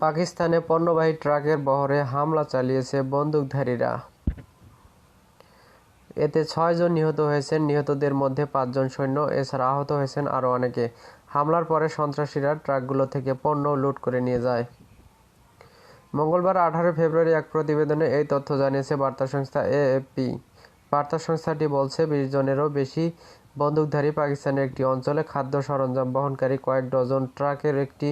পাকিস্তানে পণ্যবাহী ট্রাকের বহরে হামলা চালিয়েছে বন্দুকধারীরা। এতে ছয়জন নিহত হয়েছেন, নিহতদের মধ্যে পাঁচজন সৈন্য, এছাড়া আহত হয়েছেন আরও অনেকে। হামলার পরে সন্ত্রাসীরা ট্রাকগুলো থেকে পণ্য লুট করে নিয়ে যায়। মঙ্গলবার আঠারো ফেব্রুয়ারি এক প্রতিবেদনে এই তথ্য জানিয়েছে বার্তা সংস্থা এএফপি। বার্তা সংস্থাটি বলছে, বিশ জনেরও বেশি বন্দুকধারী পাকিস্তানের একটি অঞ্চলে খাদ্য সরঞ্জাম বহনকারী কয়েক ডজন ট্রাকের একটি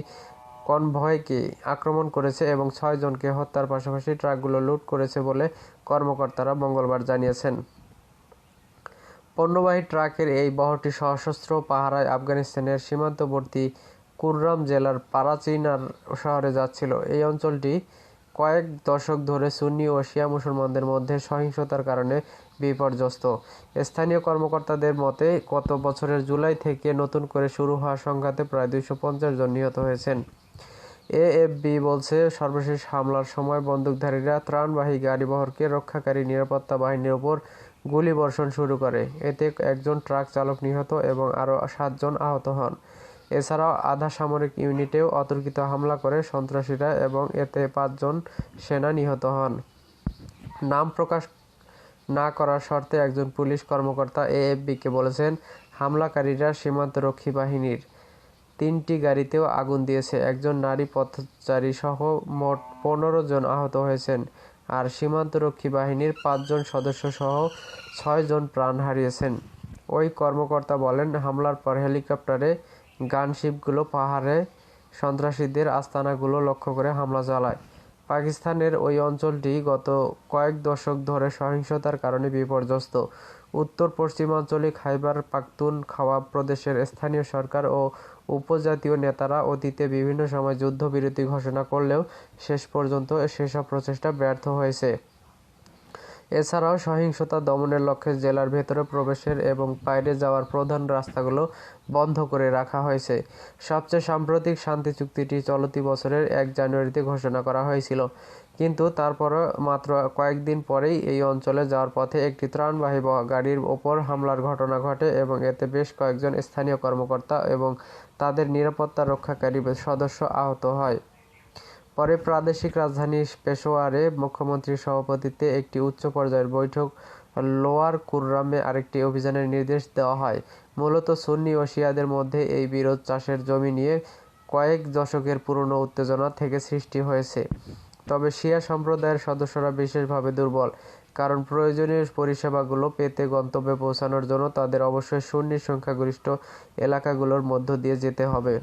কনভয়কে আক্রমণ করেছে এবং ছয় জনকে হত্যার পাশাপাশি ট্রাকগুলো লুট করেছে বলে কর্মকর্তারা মঙ্গলবার জানিয়েছেন। পণ্যবাহী ট্রাকের এই বহরটি সশস্ত্র পাহারায় আফগানিস্তানের সীমান্তবর্তী কুররাম জেলার পারাচিনার শহরে যাচ্ছিল। এই অঞ্চলটি কয়েক দশক ধরে সুন্নি ও শিয়া মুসলমানদের মধ্যে সহিংসতার কারণে বিপর্যস্ত। স্থানীয় কর্মকর্তাদের মতে, গত বছরের জুলাই থেকে নতুন করে শুরু হওয়া সংঘাতে প্রায় দুইশো পঞ্চাশ জন নিহত হয়েছেন। এএফবি বলছে, সর্বশেষ হামলার সময় বন্দুকধারীরা ত্রাণবাহী গাড়িবহরকে রক্ষাকারী নিরাপত্তা বাহিনীর ওপর গুলিবর্ষণ শুরু করে। এতে একজন ট্রাক চালক নিহত এবং আরও সাতজন আহত হন। এছাড়াও আধা সামরিক ইউনিটেও অতর্কিত হামলা করে সন্ত্রাসীরা এবং এতে পাঁচজন সেনা নিহত হন। নাম প্রকাশ না করার শর্তে একজন পুলিশ কর্মকর্তা এএফবিকে বলেছেন, হামলাকারীরা সীমান্তরক্ষী বাহিনীর তিনটি গাড়িতেও আগুন দিয়েছে। একজন নারী পথচারী সহ মোট পনেরো জন আহত হয়েছেন আর সীমান্তরক্ষী বাহিনীর পাঁচজন সদস্য সহ ছয়জন প্রাণ হারিয়েছেন। ওই কর্মকর্তা বলেন, হামলার পর হেলিকপ্টারে গানশিপগুলো পাহাড়ে সন্ত্রাসীদের আস্তানাগুলো লক্ষ্য করে হামলা চালায়। পাকিস্তানের ওই অঞ্চলটি গত কয়েক দশক ধরে সহিংসতার কারণে বিপর্যস্ত। উত্তর পশ্চিমাঞ্চলে খাইবার পাখতুন খাওয়া প্রদেশের স্থানীয় সরকার ও উপজাতীয় নেতারা অতীতে বিভিন্ন সময় যুদ্ধবিরতি ঘোষণা করলেও শেষ পর্যন্ত সেসব প্রচেষ্টা ব্যর্থ হয়েছে। এছাড়াও সহিংসতা দমনের লক্ষ্যে জেলার ভেতরে প্রবেশের এবং বাইরে যাওয়ার প্রধান রাস্তাগুলো বন্ধ করে রাখা হয়েছে। সবচেয়ে সাম্প্রতিক শান্তি চুক্তিটি চলতি বছরের এক জানুয়ারিতে ঘোষণা করা হয়েছিল। কিন্তু তারপরও মাত্র কয়েকদিন পরেই এই অঞ্চলে যাওয়ার পথে একটি ত্রাণবাহী গাড়ির ওপর হামলার ঘটনা ঘটে এবং এতে বেশ কয়েকজন স্থানীয় কর্মকর্তা এবং তাদের নিরাপত্তা রক্ষাকারী সদস্য আহত হয়। পরে প্রাদেশিক রাজধানী পেশোয়ারে মুখ্যমন্ত্রীর সভাপতিত্বে একটি উচ্চ পর্যায়ের বৈঠক লোয়ার কুররামে আরেকটি অভিযানের নির্দেশ দেওয়া হয়। মূলত সুন্নি ও শিয়াদের মধ্যে এই বিরোধ চাষের জমি নিয়ে কয়েক দশকের পুরনো উত্তেজনা থেকে সৃষ্টি হয়েছে। তবে শিয়া সম্প্রদায়ের সদস্যরা বিশেষভাবে দুর্বল, কারণ প্রয়োজনীয় পরিষেবাগুলো পেতে গন্তব্যে পৌঁছানোর জন্য তাদের অবশ্যই সুন্নি সংখ্যাগরিষ্ঠ এলাকাগুলোর মধ্য দিয়ে যেতে হবে।